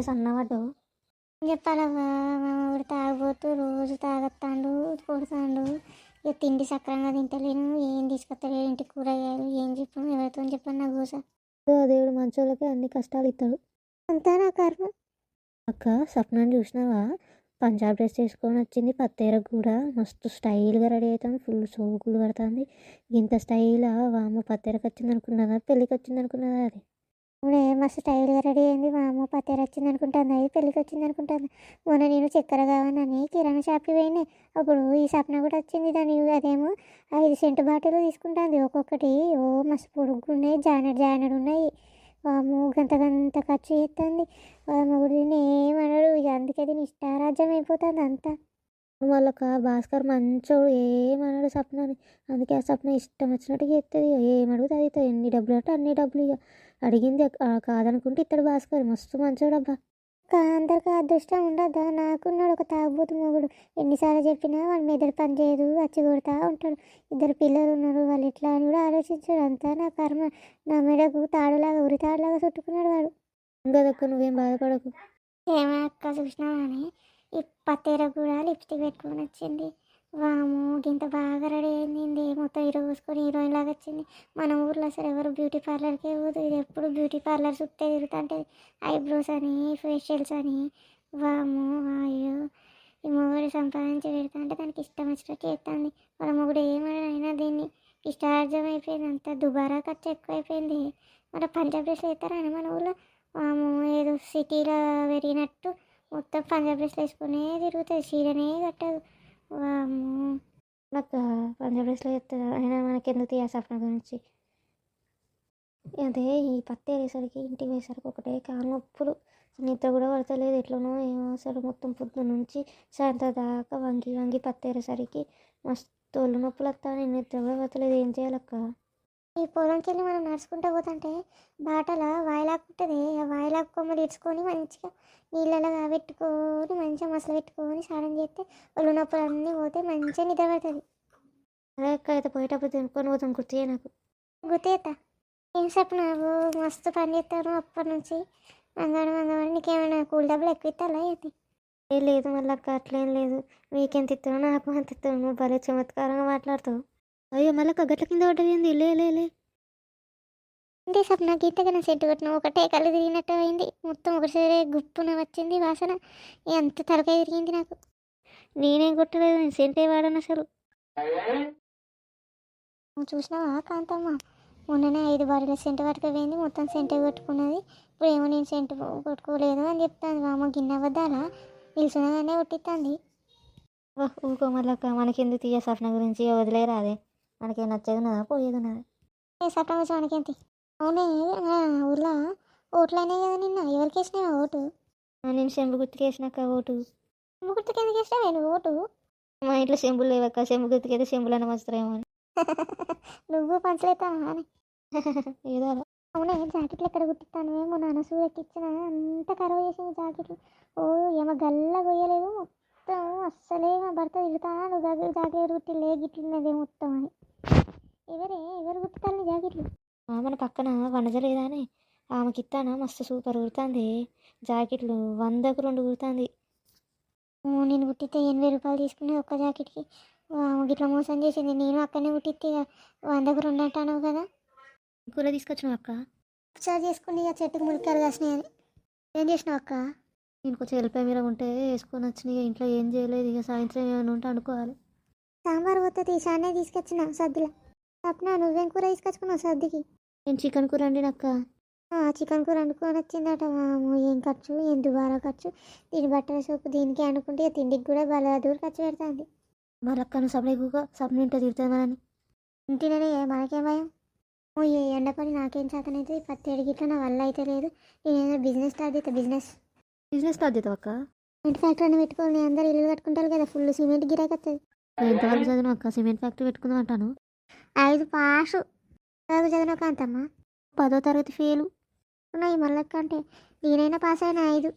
జర సన్నపడ్డావు చెప్పాలవ్వా మా ఊరు తాగబోతూ రోజు తాగత్తాడు కొడతాండు. ఇక తిండి సక్రంగా తింటలేను ఏం తీసుకొస్తలేడు ఇంటి కూరగాయలు ఏం చెప్పాను ఎవరితో చెప్పాను నా గోస. దేవుడు మంచోళ్ళకి అన్ని కష్టాలు ఇస్తాడు. అంతా నా కర్మ. అక్క సప్నాన్ని చూసినావా? పంజాబ్ డ్రెస్ వేసుకొని వచ్చింది పత్తేర కూడా మస్తు స్టైల్గా రెడీ అవుతాను ఫుల్ సోకులు పడుతుంది. ఇంత స్టైల్ వామ పత్తేరకు వచ్చింది అనుకున్నదా పెళ్ళికి వచ్చింది అనుకున్నదా అది? ఇప్పుడే మస్తు స్టైల్గా రెడీ అయింది. మా అమ్మ పత్తేరు వచ్చింది అనుకుంటుంది. అది పెళ్ళికి వచ్చింది అనుకుంటుంది. మొన్న నేను చక్కెర కావాలని కిరాణా షాప్కి పోయినాయి అప్పుడు ఈ సప్న కూడా వచ్చింది దాని అదేమో. ఐదు సెంటు బాటిల్ తీసుకుంటుంది. ఒక్కొక్కటి ఓ మస్తు పొడుగున్నాయి జానెడ్ జానెడ్ ఉన్నాయి. వాము గంత గంత ఖర్చు చేస్తుంది మొగుడు ఏమనడు. ఇక అందుకే దీని ఇష్టారాజ్యం అయిపోతుంది అంతా. వాళ్ళక? భాస్కర్ మంచోడు ఏమన్నాడు సప్నాని? అందుకే ఆ సప్న ఇష్టం వచ్చినట్టు చేస్తుంది ఏమడుగుతుంది అవుతుంది ఎన్ని డబ్బులు అంటే అన్ని డబ్బులు ఇక అడిగింది ఆ కాదనుకుంటే ఇతడు భాస్కర్. మస్తు మంచోడు అబ్బా కా? అందరికి అదృష్టం ఉండదా నాకున్నాడు ఒక తాగుబోతు మొగుడు. ఎన్నిసార్లు చెప్పినా వాడి మెదడు పని చేయదు వచ్చి కొడతా ఉంటాడు. ఇద్దరు పిల్లలు ఉన్నారు వాళ్ళు ఇట్లా అని కూడా ఆలోచించాడు. అంతా నా కర్మ. నా మెడకు తాడులాగా ఉరి తాడులాగా చుట్టుకున్నాడు వాడు. ఇంకదక్క నువ్వేం బాధపడకు. ఏమో అక్క చూసినావా అని? ఈ పత్తేర కూడా లిప్స్టిక్ పెట్టుకొని వచ్చింది. వాము ఇంత బాగా రెడీ అయింది. మొత్తం హీరో పూసుకొని హీరోయిన్ లాగా వచ్చింది. మన ఊర్లో అసలు ఎవరు బ్యూటీ పార్లర్కే పోదు. ఇది ఎప్పుడు బ్యూటీ పార్లర్ చుట్టే తిరుగుతుంటే ఐబ్రోస్ అని ఫేషియల్స్ అని. వాము అయ్యో. ఈ మొగుడు సంపాదించి పెడతా దానికి ఇష్టం వచ్చినట్టు చేస్తుంది వాళ్ళ మొగుడు ఏమైనా అయినా దీన్ని. ఇష్టార్జం అయిపోయింది అంత. దుబారా ఖర్చు ఎక్కువైపోయింది. మన పంజాబ్ డ్రెస్లు వేస్తారా మన ఊళ్ళో వాము ఏదో సిటీలో పెరిగినట్టు మొత్తం పంజాబ్ డ్రెస్లు వేసుకునే తిరుగుతుంది. చీరనే కట్టదు. నాకు పంజాబ్ డ్రెస్లో చెప్తుంది అయినా మనకెందుకు తీయ సప్న గురించి? అదే ఈ పత్తి వేసరికి ఇంటికి వేసరికి ఒకటే కాలు నొప్పులు. నిద్ర కూడా పడతలేదు. ఎట్లనో ఏమో అసలు మొత్తం పొద్దు నుంచి సాయంత్రం దాకా వంగి వంగి పత్తి వేసేసరికి మస్తు తోళ్ళు నొప్పులు వస్తాయి నిద్ర కూడా పడతలేదు. ఏం చేయాలక్క? ఈ పొలంకి వెళ్ళి మనం నడుచుకుంటూ పోతుంటే బాటల వాయిలాక్కుంటుంది. ఆ వాయిలాక్ కొమ్మలు ఇడ్చుకొని మంచిగా నీళ్ళలో పెట్టుకొని మంచిగా మసలు పెట్టుకొని స్నానం చేస్తే ఒళ్ళు నొప్పులు అన్నీ పోతే మంచిగా నిద్ర పడుతుంది. అయితే పోయేటప్పుడు తినుకొని పోతాం గుర్తు నాకు? గుర్తేత ఏం చెప్పు నువ్వు మస్తు పని చేస్తాను అప్పటి నుంచి. మంగడు మంగడు నీకేమైనా కూల్ డబ్బులు ఎక్కువ ఇస్తాలా ఏంటి ఏ లేదు మళ్ళీ అక్క అట్లేం లేదు. మీకెంత ఇస్తావు నాకు అంత ఇస్తావు నువ్వు భలే చమత్కారంగా మాట్లాడుతావు. అయ్యో మళ్ళీ గట్ల కింద పడ్డది లే లే లే. అంటే సప్న గీతగా సెట్ కొట్టిన ఒకటే కళ్ళు తిరిగినట్టు అయింది. మొత్తం ఒకసారి గుప్పున వచ్చింది వాసన. ఎంత తలకాయ తిరిగింది నాకు. నేనేం కొట్టలేదు నేను సెంటే వాడను అసలు. నువ్వు చూసినావా కాంతమ్మ? మొన్ననే ఐదు బాటిల సెంటు పట్టుకుపోయింది మొత్తం సెంటే కొట్టుకున్నది. ఇప్పుడు ఏమో నేను సెంటు కొట్టుకోలేదు అని చెప్తాను మా అమ్మ గిన్నె అబద్దాలా నిల్చున్నగానే కొట్టిస్తుంది ఊకో మళ్ళీ అక్క మనకెందుకు తీయ సఫన గురించి ఇక వదిలేరా అదే మనకేం నచ్చేది ఉన్నదా పోయేది ఉన్నదా ఏ సట్టం వచ్చి మనకేంటి అవునే ఊర్లో ఓట్లయినాయి కదా నిన్న. ఎవరికి వేసినావా ఓటు? నేను చెంబు గుర్తుకేసినాక ఓటు. ముగ్గురికి ఎందుకు వేసినావే నువ్వు ఓటు? మా ఇంట్లో చెంబులు లేవక్క చెంబు గుర్తుకైతే చెంబులన్న వస్తారేమో అని నువ్వు పంచలేతావా అని. ఏదో. అవునే జాకెట్లు ఎక్కడ కుట్టిస్తాను ఏమో నాన్న సూ ఎక్కిచ్చిన అంత ఖరాబ్ చేసింది జాకెట్లు. ఓ ఏమో గల్ల కొయ్యలేదు మొత్తం అస్సలే మా భర్త తిడతా నువ్వు జాకెట్ జాకెట్ కుట్టిలే గిట్లున్నదే మొత్తం అని. ఎవరే ఎవరు కుట్టుతారు నీ జాకెట్లు? మన పక్కన వనజ లేదానే ఆమెకి ఇస్తానా మస్తు సూపర్ కుడుతుంది జాకెట్లు వందకు రెండు కుడుతుంది నేను కుట్టితే ఎనభై రూపాయలు తీసుకునేది ఒక్క జాకెట్కి. గిట్ల మోసం చేసింది. నేను అక్కడనే కుట్టిస్తే వందకు రెండు అంటాను కదా? కూర తీసుకొచ్చినావు అక్క? చార్జ్ చేసుకుని ఇక చెట్టుకు ములికాయలు కాసినాయి అని ఏం చేసినావు అక్క? నేను కొంచెం వెళ్ళిపోయి మీద ఉంటే వేసుకొని వచ్చినాయి ఇంట్లో ఏం చేయలేదు ఇక సాయంత్రం ఏమైనా ఉంటే అనుకోవాలి. సాంబార్ పోతుంది చానే తీసుకొచ్చిన సద్దుల. సప్న నువ్వేం కూర తీసుకొచ్చుకున్నావు సద్దికి? నేను చికెన్ కూర వండినక్క ఆ, చికెన్ కూర వండుకొని వచ్చిందట వామ్మో, ఏం ఖర్చు ఏం దుబారా ఖర్చు? దీని బట్టల సోపు దీనికి అనుకుంటే తిండికి కూడా బల దూరం ఖర్చు పెడుతుంది. మరక్క నువ్వు సపడే కూక సపన ఇంట్లో తిడుతుంది మనని ఇంటిలోనే ఏ మనకేం భయం? ఓ ఏ ఎండ పని నాకేం చేతనైతే పత్తి అడిగిట్లా నా వల్ల అయితే లేదు నేను ఏదో బిజినెస్ స్టార్ట్ చేస్తా బిజినెస్. బిజినెస్ చేద్దాం అక్క సిమెంట్ ఫ్యాక్టరీ పెట్టుకోవాలి అందరు ఇల్లు కట్టుకుంటారు కదా ఫుల్ సిమెంట్ గిరాకి వస్తుంది నేను ఎంతవరకు చదివిన అక్క సిమెంట్ ఫ్యాక్టరీ పెట్టుకుందాం అంటాను. ఐదు పాసు. చదువు చదివిన కాంతమ్మ పదో తరగతి ఫెయిల్. ఉన్నాయి మళ్ళక్క అంటే నేనైనా పాస్ అయినా ఐదు.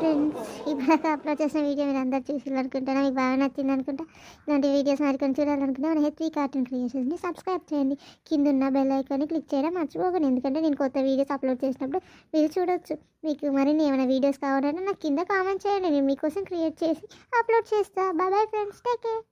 ఫ్రెండ్స్ ఇప్పుడు అప్లోడ్ చేసిన వీడియో మీరు అందరు చూసి అనుకుంటారా మీకు బాగా నచ్చింది అనుకుంటా ఇలాంటి వీడియోస్ మరికొని చూడాలనుకుంటే మన హెచ్వీ కార్టూన్ క్రియేషన్స్ని సబ్స్క్రైబ్ చేయండి. కింద ఉన్న బెల్ ఐకాన్ని క్లిక్ చేయడం మర్చిపోకండి. ఎందుకంటే నేను కొత్త వీడియోస్ అప్లోడ్ చేసినప్పుడు మీరు చూడొచ్చు. మీకు మరిన్ని ఏమైనా వీడియోస్ కావాలంటే నాకు కింద కామెంట్ చేయండి. నేను మీకోసం క్రియేట్ చేసి అప్లోడ్ చేస్తాను బాయ్ ఫ్రెండ్స్ టేక్ కేర్